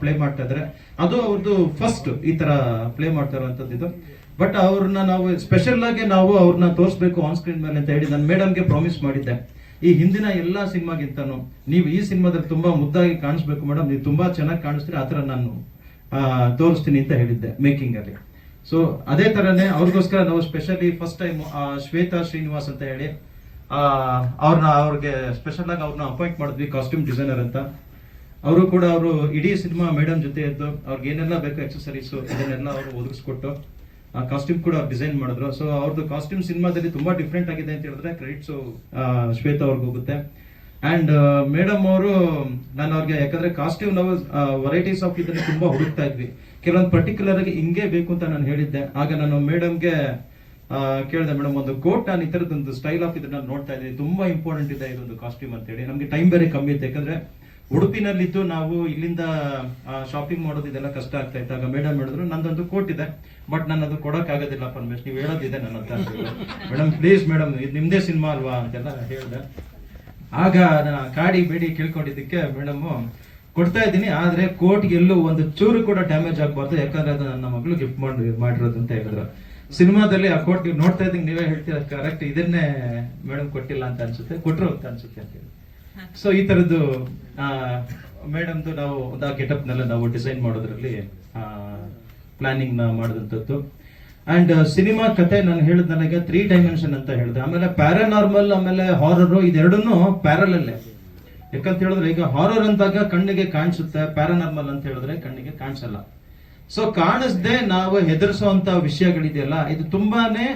Play ಮಾಡ್ತಾ ಇದ್ರೆ ಅದು ಅವ್ರದ್ದು ಫಸ್ಟ್ ಈ ತರ ಪ್ಲೇ ಮಾಡ್ತಾ ಇರುವಂತದ್ದು ಇದು. ಬಟ್ ಅವ್ರನ್ನ ನಾವು ಸ್ಪೆಷಲ್ ಆಗಿ ನಾವು ಅವ್ರನ್ನ ತೋರಿಸ್ಬೇಕು ಆನ್ ಸ್ಕ್ರೀನ್ ಮೇಲೆ ಅಂತ ಹೇಳಿ ನಾನು ಮೇಡಮ್ಗೆ ಪ್ರಾಮಿಸ್ ಮಾಡಿದ್ದೆ. ಈ ಹಿಂದಿನ ಎಲ್ಲಾ ಸಿನಿಮಾಗಿಂತನೂ ನೀವು ಈ ಸಿನಿಮಾದಲ್ಲಿ ತುಂಬಾ ಮುದ್ದಾಗಿ ಕಾಣಿಸ್ಬೇಕು ಮೇಡಮ್ ನೀವು ತುಂಬಾ ಚೆನ್ನಾಗಿ ಕಾಣಿಸ್ತೀರಿ, ಆ ಥರ ನಾನು ತೋರಿಸ್ತೀನಿ ಅಂತ ಹೇಳಿದ್ದೆ ಮೇಕಿಂಗ್ ಅಲ್ಲಿ. ಸೊ ಅದೇ ತರನೇ ಅವ್ರಿಗೋಸ್ಕರ ನಾವು specially first time Shweta Srinivas ಅಂತ ಹೇಳಿ ಅವ್ರನ್ನ ಅವ್ರಿಗೆ ಸ್ಪೆಷಲ್ ಆಗಿ ಅವ್ರನ್ನ ಅಪಾಯಿಂಟ್ ಮಾಡಿದ್ವಿ ಕಾಸ್ಟ್ಯೂಮ್ ಡಿಸೈನರ್ ಅಂತ. ಅವರು ಕೂಡ ಅವರು ಇಡೀ ಸಿನಿಮಾ ಮೇಡಮ್ ಜೊತೆ ಇದ್ದು ಅವ್ರಿಗೆ ಏನೆಲ್ಲ ಬೇಕು ಎಕ್ಸಸರೀಸು ಇದನ್ನೆಲ್ಲ ಅವರು ಒದಗಿಸ್ಕೊಟ್ಟು, ಆ ಕಾಸ್ಟ್ಯೂಮ್ ಕೂಡ ಡಿಸೈನ್ ಮಾಡಿದ್ರು. ಸೊ ಅವ್ರದ್ದು ಕಾಸ್ಟ್ಯೂಮ್ ಸಿನಿಮಾದಲ್ಲಿ ತುಂಬಾ ಡಿಫ್ರೆಂಟ್ ಆಗಿದೆ ಅಂತ ಹೇಳಿದ್ರೆ ಕ್ರೆಡಿಟ್ಸು ಶ್ವೇತಾ ಅವ್ರಿಗೆ ಹೋಗುತ್ತೆ. ಆ್ಯಂಡ್ ಮೇಡಮ್ ಅವರು, ನಾನು ಅವ್ರಿಗೆ ಯಾಕಂದ್ರೆ ಕಾಸ್ಟ್ಯೂಮ್ ನಾವು ವೆರೈಟೀಸ್ ಆಫ್ ಇದನ್ನು ತುಂಬಾ ಹುಡುಕ್ತಾ ಇದ್ವಿ. ಕೆಲವೊಂದು ಪರ್ಟಿಕ್ಯುಲರ್ ಆಗಿ ಹಿಂಗೆ ಬೇಕು ಅಂತ ನಾನು ಹೇಳಿದ್ದೆ. ಆಗ ನಾನು ಮೇಡಮ್ಗೆ ಕೇಳಿದೆ, ಮೇಡಮ್, ಒಂದು ಕೋಟ್ ನಾನು ಈ ತರದೊಂದು ಸ್ಟೈಲ್ ಆಫ್ ಇದನ್ನ ನೋಡ್ತಾ ಇದ್ದೀನಿ. ತುಂಬಾ ಇಂಪಾರ್ಟೆಂಟ್ ಇದೆ ಇದೊಂದು ಕಾಸ್ಟ್ಯೂಮ್ ಅಂತ ಹೇಳಿ ನಮ್ಗೆ ಟೈಮ್ ಬೇರೆ ಕಮ್ಮಿ ಇತ್ತು. ಯಾಕಂದ್ರೆ ಉಡುಪಿನಲ್ಲಿದ್ದು ನಾವು ಇಲ್ಲಿಂದ ಶಾಪಿಂಗ್ ಮಾಡೋದು ಇದೆಲ್ಲ ಕಷ್ಟ ಆಗ್ತಾ ಇತ್ತು. ಆಗ ಮೇಡಮ್ ಹೇಳಿದ್ರು, ನಂದೊಂದು ಕೋಟ್ ಇದೆ ಬಟ್ ನಾನು ಅದು ಕೊಡಕ್ ಆಗೋದಿಲ್ಲ ಪರಮೇಶ್, ನೀವು ಹೇಳೋದಿದೆ ನನ್ನ ಅಂತ ಮೇಡಮ್ ಪ್ಲೀಸ್ ಮೇಡಮ್ ಇದು ನಿಮ್ದೇ ಸಿನಿಮಾ ಅಲ್ವಾ? ಅಂತೆಲ್ಲ ಹೇಳಿದೆ. ಆಗ ನಾನು ಕಾಡಿ ಬೇಡಿ ಕೇಳ್ಕೊಂಡಿದ್ದಕ್ಕೆ ಮೇಡಮ್ ಕೊಡ್ತಾ ಇದ್ದೀನಿ, ಆದ್ರೆ ಕೋಟ್ ಎಲ್ಲೂ ಒಂದು ಚೂರು ಕೂಡ ಡ್ಯಾಮೇಜ್ ಆಗ್ಬಾರ್ದು, ಯಾಕಂದ್ರೆ ಅದು ನನ್ನ ಮಗಳು ಗಿಫ್ಟ್ ಮಾಡಿ ಮಾಡಿರೋದು ಅಂತ ಹೇಳಿದ್ರು. ಸಿನಿಮಾದಲ್ಲಿ ಆ ಕೋಟ್ ನೀವು ನೋಡ್ತಾ ಇದ್ದೀನಿ, ನೀವೇ ಹೇಳ್ತೀರ ಕರೆಕ್ಟ್ ಇದನ್ನೇ ಮೇಡಮ್ ಕೊಟ್ಟಿಲ್ಲ ಅಂತ ಅನ್ಸುತ್ತೆ ಕೊಟ್ಟರು ಅಂತ ಅನ್ಸುತ್ತೆ ಅಂತ ಹೇಳಿ ಸೊ ಈ ತರದ್ದು ಮೇಡಮ್ದು ನಾವು ಒಂದು ಆ ಗೆಟಪ್ ನೆಲ್ಲ ನಾವು ಡಿಸೈನ್ ಮಾಡೋದ್ರಲ್ಲಿ ಪ್ಲಾನಿಂಗ್ನ ಮಾಡಿದಂಥದ್ದು. ಅಂಡ್, ಸಿನಿಮಾ ಕತೆ ನಾನು ಹೇಳಿದ ನನಗೆ ತ್ರೀ ಡೈಮೆನ್ಷನ್ ಅಂತ ಹೇಳಿದೆ. ಆಮೇಲೆ ಪ್ಯಾರಾನಾರ್ಮಲ್, ಆಮೇಲೆ ಹಾರರ್ ಇದೆರಡನ್ನು ಪ್ಯಾರಲಲ್ಲೇ. ಯಾಕಂತ ಹೇಳಿದ್ರೆ ಈಗ ಹಾರರ್ ಅಂದಾಗ ಕಣ್ಣಿಗೆ ಕಾಣಿಸುತ್ತೆ, ಪ್ಯಾರಾನಾರ್ಮಲ್ ಅಂತ ಹೇಳಿದ್ರೆ ಕಣ್ಣಿಗೆ ಕಾಣಿಸಲ್ಲ. ಸೊ ಕಾಣಿಸ್ದೆ ನಾವು ಹೆದರ್ಸುವಂತ ವಿಷಯಗಳಿದೆಯಲ್ಲ, ಇದು ತುಂಬಾನೇ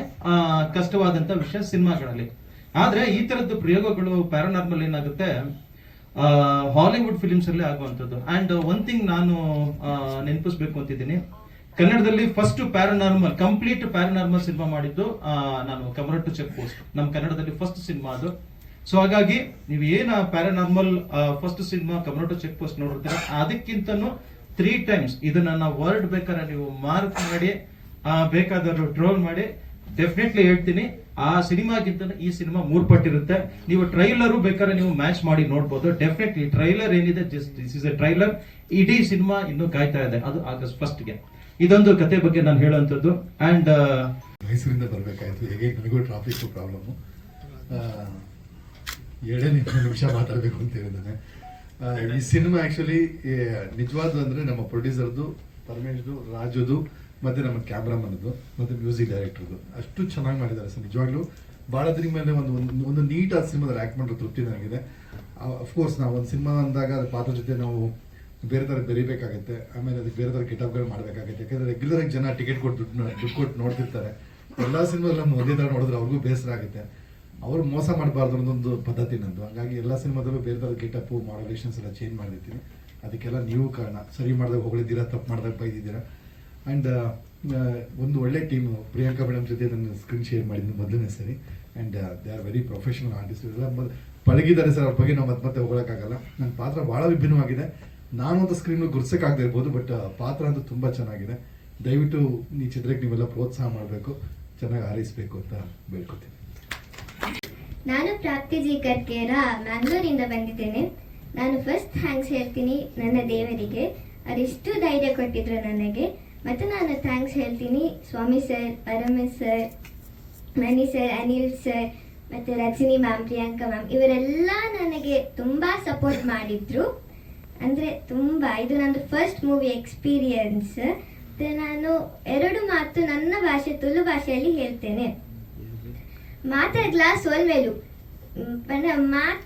ಕಷ್ಟವಾದಂತ ವಿಷಯ ಸಿನಿಮಾಗಳಲ್ಲಿ. ಆದ್ರೆ ಈ ತರದ್ದು ಪ್ರಯೋಗಗಳು ಪ್ಯಾರಾನಾರ್ಮಲ್ ಏನಾಗುತ್ತೆ? ಹಾಲಿವುಡ್ ಫಿಲಿಮ್ಸ್ ಅಲ್ಲಿ ಆಗುವಂಥದ್ದು. ಅಂಡ್ ಒನ್ ಥಿಂಗ್ ನಾನು ನೆನಪಿಸ್ಬೇಕು ಅಂತಿದ್ದೀನಿ. ಕನ್ನಡದಲ್ಲಿ first paranormal complete paranormal cinema ಮಾಡಿದ್ದು ನಾನು ಕಮರ ಟು ಚೆಕ್ ಪೋಸ್ಟ್. ನಮ್ಮ ಕನ್ನಡದಲ್ಲಿ ಫಸ್ಟ್ ಸಿನಿಮಾ ಅದು. ಸೊ ಹಾಗಾಗಿ ನೀವು ಏನ paranormal first cinema to check post ನೋಡಿರ್ತೀರ, ಅದಕ್ಕಿಂತನೂ ತ್ರೀ ಟೈಮ್ಸ್ ಇದನ್ನ ವರ್ಡ್ ಬೇಕಾದ್ರೆ ನೀವು ಮಾರ್ಕ್ ಮಾಡಿ ಬೇಕಾದರೂ ಟ್ರೋಲ್ ಮಾಡಿ ಡೆಫಿನೆಟ್ಲಿ ಹೇಳ್ತೀನಿ. ಆ ಸಿನಿಮಾಗಿಂತ ಈ ಸಿನಿಮಾ ಮೂರ್ ಪಟ್ಟಿರುತ್ತೆ ನೀವು ಟ್ರೈಲರು ಬೇಕಾದ್ರೆ ನೀವು ಮ್ಯಾಚ್ ಮಾಡಿ ನೋಡ್ಬೋದು. ಡೆಫಿನೆಟ್ಲಿ ಟ್ರೈಲರ್ ಏನಿದೆ just this is a trailer ಇಡೀ ಸಿನಿಮಾ ಇನ್ನು ಕಾಯ್ತಾ ಇದೆ. ಅದು ಆಗಸ್ಟ್ ಫಸ್ಟ್ಗೆ. ಇದೊಂದು ಕತೆ ಬಗ್ಗೆ ನಾನು ಹೇಳುವಂತದ್ದು ಅಂಡ್ ಮೈಸೂರಿಂದ ಬರಬೇಕಾಯ್ತು. ಹೇಗೆ ನನಗೂ ಟ್ರಾಫಿಕ್ ಪ್ರಾಬ್ಲಮ್ಮು ಎರಡೇ ನಿಮಿಷ ಮಾತಾಡಬೇಕು ಅಂತ ಹೇಳಿದ್ದಾನೆ. ಈ ಸಿನಿಮಾ ಆ್ಯಕ್ಚುಲಿ ನಿಜವಾದ ಅಂದರೆ ನಮ್ಮ ಪ್ರೊಡ್ಯೂಸರ್ದು ಪರಮೇಶ್ದು, ರಾಜುದು ಮತ್ತು ನಮ್ಮ ಕ್ಯಾಮ್ರಾಮನ್ದು ಮತ್ತು ಮ್ಯೂಸಿಕ್ ಡೈರೆಕ್ಟರ್ದು ಅಷ್ಟು ಚೆನ್ನಾಗಿ ಮಾಡಿದ್ದಾರೆ ಸರ್. ನಿಜವಾಗ್ಲೂ ಭಾಳ ದಿನ ಮೇಲೆ ಒಂದು ಒಂದು ಒಂದು ನೀಟಾದ ಸಿನಿಮಾದಲ್ಲಿ ಆ್ಯಕ್ಟ್ ಮಾಡೋ ತೃಪ್ತಿ ನನಗಿದೆ. ಅಫ್ಕೋರ್ಸ್ ನಾವು ಒಂದು ಸಿನಿಮಾ ಅಂದಾಗ ಅದ್ರ ಪಾತ್ರ ಜೊತೆ ನಾವು ಬೇರೆ ಥರ ಬೆರಿಬೇಕಾಗುತ್ತೆ. ಆಮೇಲೆ ಅದಕ್ಕೆ ಬೇರೆ ಥರ ಗೆಟಪ್ಗಳು ಮಾಡಬೇಕಾಗುತ್ತೆ. ಯಾಕಂದರೆ ರೆಗ್ಯುಲರ್ ಆಗಿ ಜನ ಟಿಕೆಟ್ ಕೊಟ್ಟು ದುಡ್ಡು ದುಡ್ಡು ಕೊಟ್ಟು ನೋಡ್ತಿರ್ತಾರೆ. ಎಲ್ಲ ಸಿನಿಮಾದಲ್ಲಿ ನಮ್ಮ ಒಂದೇ ಥರ ನೋಡಿದ್ರೆ ಅವ್ರಿಗೂ ಬೇಸರ ಆಗುತ್ತೆ. ಅವ್ರು ಮೋಸ ಮಾಡಬಾರ್ದು ಅನ್ನೋದೊಂದು ಪದ್ಧತಿ ನಂದು. ಹಾಗಾಗಿ ಎಲ್ಲ ಸಿನಿಮಾದಲ್ಲೂ ಬೇರೆ ಥರ ಗೆಟಪ್ಪು ಮಾಡಲೇಷನ್ಸ್ ಎಲ್ಲ ಚೇಂಜ್ ಮಾಡಿರ್ತೀನಿ ಅದಕ್ಕೆಲ್ಲ ನೀವು ಕಾರಣ. ಸರಿ ಮಾಡಿದಾಗ ಹೊಗಳಿದ್ದೀರಾ, ತಪ್ಪು ಮಾಡಿದಾಗ ಬೈದಿದ್ದೀರಾ? ಆ್ಯಂಡ್ ಒಂದು ಒಳ್ಳೆ ಟೀಮ್ ಪ್ರಿಯಾಂಕಾ ಮೇಡಮ್ ಜೊತೆ ನನ್ನ ಸ್ಕ್ರೀನ್ ಶೇರ್ ಮಾಡಿದ್ದು ಮೊದಲನೇ ಸರಿ. And they are very professional artist ಎಲ್ಲ ಪಳಗಿದ್ದಾರೆ ಸರ್ ಅವ್ರ ಬಗ್ಗೆ ನಾವು ಮತ್ತೆ ಮತ್ತೆ ಹೋಗೋಕ್ಕಾಗಲ್ಲ. ನನ್ನ ಪಾತ್ರ ಭಾಳ ವಿಭಿನ್ನವಾಗಿದೆ. ನಾನು ಅಂತ ಸ್ಕ್ರೀನ್ ಗುರ್ಸೋಕ್ಕಾಗದೇ ಇರ್ಬೋದು ಬಟ್ ಪಾತ್ರ ಅಂತೂ ತುಂಬ ಚೆನ್ನಾಗಿದೆ. ದಯವಿಟ್ಟು ಈ ಚಿತ್ರಕ್ಕೆ ನೀವೆಲ್ಲ ಪ್ರೋತ್ಸಾಹ ಮಾಡಬೇಕು. ಚೆನ್ನಾಗಿ ಹಾರೈಸಬೇಕು ಅಂತ ಬೇಡ್ಕೊತೀನಿ. ನಾನು ಪ್ರಾಪ್ತಿ ಜಿ ಕರ್ಕೇರ ಮ್ಯಾಂಗ್ಳೂರಿಂದ ಬಂದಿದ್ದೇನೆ. ನಾನು ಫಸ್ಟ್ ಥ್ಯಾಂಕ್ಸ್ ಹೇಳ್ತೀನಿ ನನ್ನ ದೇವರಿಗೆ. ಅವರಿಷ್ಟು ಧೈರ್ಯ ಕೊಟ್ಟಿದ್ರು ನನಗೆ. ಮತ್ತು ನಾನು ಥ್ಯಾಂಕ್ಸ್ ಹೇಳ್ತೀನಿ. Swamy sir Paramesh sir Mani sir Anil sir ಮತ್ತು ರಜಿನಿ ಮ್ಯಾಮ್ ಪ್ರಿಯಾಂಕಾ ಮ್ಯಾಮ್ ಇವರೆಲ್ಲ ನನಗೆ ತುಂಬ ಸಪೋರ್ಟ್ ಮಾಡಿದ್ರು. ಅಂದರೆ ತುಂಬ, ಇದು ನಂದು ಫಸ್ಟ್ ಮೂವಿ ಎಕ್ಸ್ಪೀರಿಯನ್ಸ್ ಮತ್ತು ನಾನು ಎರಡು ಮಾತು ನನ್ನ ಭಾಷೆ, ತುಳು ಭಾಷೆಯಲ್ಲಿ ಹೇಳ್ತೇನೆ. ಮಾತಾಡ್ಲಾ ಸೋಲ್ಮೇಲು ಮಾತ್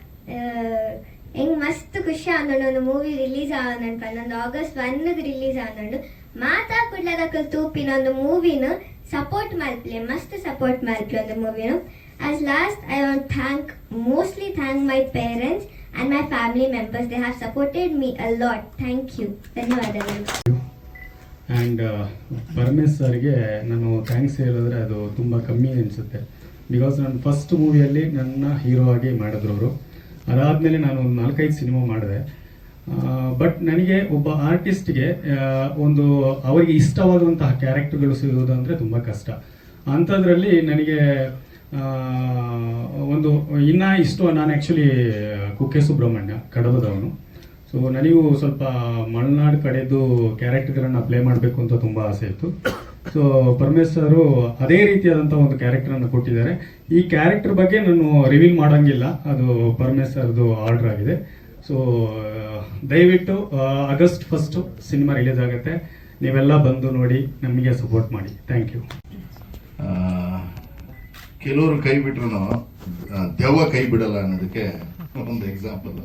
ಹೆಂಗ್ ಮಸ್ತ್ ಖುಷಿ ಒಂದು ಮೂವಿ ರಿಲೀಸ್ ಆವನಂಡು ಒಂದು ಆಗಸ್ಟ್ ಒನ್ಗೆ ರಿಲೀಸ್ ಆವನಂಡು ಮಾತಾ ಕುಡ್ಲದ ತೂಪಿನ ಒಂದು ಮೂವಿನ ಸಪೋರ್ಟ್ ಮಲ್ಪ್ಲೆ ಮಸ್ತ್ ಸಪೋರ್ಟ್ ಮಲ್ಪ್ಲೆ ಒಂದು ಮೂವಿನು. As last I want thank mostly thank my parents and my family members they have supported me a lot thank you ಧನ್ಯವಾದಗಳು. ಆ್ಯಂಡ್ ಪರಮೇಶ್ ಸರ್ಗೆ ನಾನು ಥ್ಯಾಂಕ್ಸ್ ಹೇಳಿದ್ರೆ ಅದು ತುಂಬ ಕಮ್ಮಿ ಅನಿಸುತ್ತೆ. ಬಿಕಾಸ್ ನನ್ನ ಫಸ್ಟ್ ಮೂವಿಯಲ್ಲಿ ನನ್ನ ಹೀರೋ ಆಗಿ ಮಾಡಿದ್ರು ಅವರು. ಅದಾದಮೇಲೆ ನಾನು ನಾಲ್ಕೈದು ಸಿನಿಮಾ ಮಾಡಿದೆ. ಬಟ್ ನನಗೆ ಒಬ್ಬ ಆರ್ಟಿಸ್ಟ್ಗೆ ಒಂದು ಅವರಿಗೆ ಇಷ್ಟವಾಗುವಂತಹ ಕ್ಯಾರೆಕ್ಟರ್ಗಳು ಸಿಗೋದು ಅಂದರೆ ತುಂಬ ಕಷ್ಟ. ಅಂಥದ್ರಲ್ಲಿ ನನಗೆ ಒಂದು ಇನ್ನ ಇಷ್ಟು ನಾನು ಆ್ಯಕ್ಚುಲಿ ಕುಕ್ಕೆ ಸುಬ್ರಹ್ಮಣ್ಯ, ಕಡಬದವನು. ಸೊ ನನಗೂ ಸ್ವಲ್ಪ ಮಲೆನಾಡು ಕಡೆದು ಕ್ಯಾರೆಕ್ಟರ್ಗಳನ್ನು ಪ್ಲೇ ಮಾಡಬೇಕು ಅಂತ ತುಂಬ ಆಸೆ ಇತ್ತು. ಸೊ ಪರಮೇಶ್ ಸರು ಅದೇ ರೀತಿಯಾದಂಥ ಒಂದು ಕ್ಯಾರೆಕ್ಟರನ್ನು ಕೊಟ್ಟಿದ್ದಾರೆ. ಈ ಕ್ಯಾರೆಕ್ಟರ್ ಬಗ್ಗೆ ನಾನು ರಿವೀಲ್ ಮಾಡೋಂಗಿಲ್ಲ. ಅದು ಪರಮೇಶ್ ಸರ್ದು ಆರ್ಡರ್ ಆಗಿದೆ. ಸೊ ದಯವಿಟ್ಟು ಆಗಸ್ಟ್ ಫಸ್ಟು ಸಿನಿಮಾ ರಿಲೀಸ್ ಆಗುತ್ತೆ. ನೀವೆಲ್ಲ ಬಂದು ನೋಡಿ, ನಮಗೆ ಸಪೋರ್ಟ್ ಮಾಡಿ. ಥ್ಯಾಂಕ್ ಯು ಕೆಲವರು ಕೈ ಬಿಟ್ರು ದೆವ್ವ ಕೈ ಬಿಡಲ್ಲ ಅನ್ನೋದಕ್ಕೆ ಒಂದು ಎಕ್ಸಾಂಪಲ್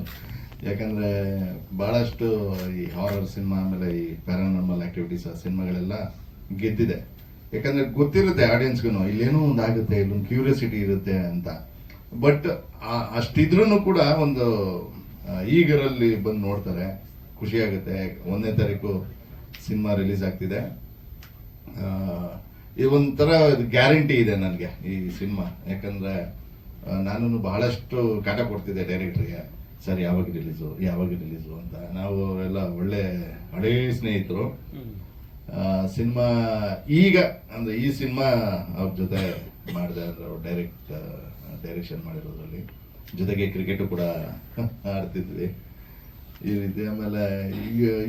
ಯಾಕಂದ್ರೆ, ಬಹಳಷ್ಟು ಈ ಹಾರರ್ ಸಿನಿಮಾ ಆಮೇಲೆ ಈ ಪ್ಯಾರಾನಾರ್ಮಲ್ ಆಕ್ಟಿವಿಟೀಸ್ ಸಿನಿಮಾಗಳೆಲ್ಲ ಗೆದ್ದಿದೆ. ಯಾಕಂದ್ರೆ ಗೊತ್ತಿರುತ್ತೆ ಆಡಿಯನ್ಸ್ಗೂ ಇಲ್ಲೇನೋ ಒಂದು ಆಗುತ್ತೆ, ಇಲ್ಲೊಂದು ಕ್ಯೂರಿಯಾಸಿಟಿ ಇರುತ್ತೆ ಅಂತ. ಬಟ್ ಅಷ್ಟಿದ್ರೂ ಕೂಡ ಒಂದು ಈಗರಲ್ಲಿ ಬಂದು ನೋಡ್ತಾರೆ, ಖುಷಿ ಆಗುತ್ತೆ. ಒಂದನೇ ತಾರೀಕು ಸಿನಿಮಾ ರಿಲೀಸ್ ಆಗ್ತಿದೆ. ಈ ಒಂಥರ ಗ್ಯಾರಂಟಿ ಇದೆ ನನಗೆ ಈ ಸಿನಿಮಾ. ಯಾಕಂದ್ರೆ ನಾನು ಬಹಳಷ್ಟು ಕಾಟ ಕೊಡ್ತಿದ್ದೆ ಡೈರೆಕ್ಟ್ರಿಗೆ. ಸರ್, ಯಾವಾಗ ರಿಲೀಸು ಯಾವಾಗ ರಿಲೀಸು ಅಂತ. ನಾವು ಎಲ್ಲ ಒಳ್ಳೆ ಹಳೇ ಸ್ನೇಹಿತರು. ಸಿನಿಮಾ ಈಗ, ಅಂದ್ರೆ ಈ ಸಿನಿಮಾ ಅವ್ರ ಜೊತೆ ಮಾಡಿದೆ, ಅಂದ್ರೆ ಅವ್ರು ಡೈರೆಕ್ಟ್ ಡೈರೆಕ್ಷನ್ ಮಾಡಿರೋದ್ರಲ್ಲಿ. ಜೊತೆಗೆ ಕ್ರಿಕೆಟ್ ಕೂಡ ಆಡ್ತಿದ್ವಿ. ಈ ರೀತಿ ಆಮೇಲೆ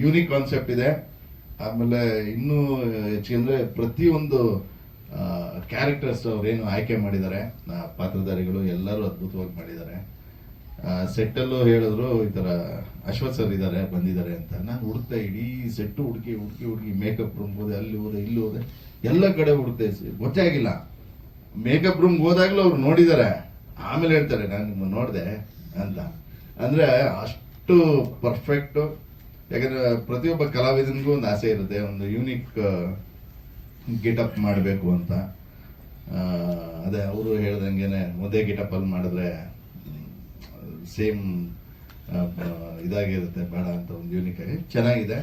ಯೂನಿಕ್ ಕಾನ್ಸೆಪ್ಟ್ ಇದೆ. ಆಮೇಲೆ ಇನ್ನೂ ಹೆಚ್ಚಿಗೆ ಅಂದರೆ ಪ್ರತಿಯೊಂದು ಕ್ಯಾರೆಕ್ಟರ್ಸ್ ಅವ್ರೇನು ಆಯ್ಕೆ ಮಾಡಿದ್ದಾರೆ ಪಾತ್ರಧಾರಿಗಳು ಎಲ್ಲರೂ ಅದ್ಭುತವಾಗಿ ಮಾಡಿದ್ದಾರೆ. ಸೆಟ್ಟಲ್ಲೂ ಹೇಳಿದ್ರು ಈ ತರ ಅಶ್ವಥ್ ಸರ್ ಇದ್ದಾರೆ, ಬಂದಿದ್ದಾರೆ ಅಂತ. ನಾನು ಹುಡುಕ್ತಾ ಇಡೀ ಸೆಟ್ಟು ಹುಡುಕಿ ಹುಡುಕಿ ಹುಡುಕಿ ಮೇಕಪ್ ರೂಮ್ ಹೋದೆ, ಅಲ್ಲಿ ಹೋದೆ, ಇಲ್ಲಿ ಹೋದೆ, ಎಲ್ಲ ಕಡೆ ಹುಡುಕ್ತೆ ಗೊತ್ತೇ ಆಗಿಲ್ಲ ಮೇಕಪ್ ರೂಮ್ ಹೋದಾಗಲೂ ಅವ್ರು ನೋಡಿದ್ದಾರೆ. ಆಮೇಲೆ ಹೇಳ್ತಾರೆ, ನಾನು ನೋಡಿದೆ ಅಂತ. ಅಂದ್ರೆ ಅಷ್ಟು ಪರ್ಫೆಕ್ಟ್ ಯಾಕಂದರೆ ಪ್ರತಿಯೊಬ್ಬ ಕಲಾವಿದನಿಗೂ ಒಂದು ಆಸೆ ಇರುತ್ತೆ, ಒಂದು ಯೂನಿಕ್ ಗಿಟಪ್ ಮಾಡಬೇಕು ಅಂತ. ಅದೇ ಅವರು ಹೇಳ್ದಂಗೆನೆ ಒಂದೇ ಗಿಟಪಲ್ಲಿ ಮಾಡಿದ್ರೆ ಸೇಮ್ ಇದಾಗಿರುತ್ತೆ, ಬೇಡ ಅಂತ ಒಂದು ಯೂನಿಕ್ ಆಗಿ. ಚೆನ್ನಾಗಿದೆ.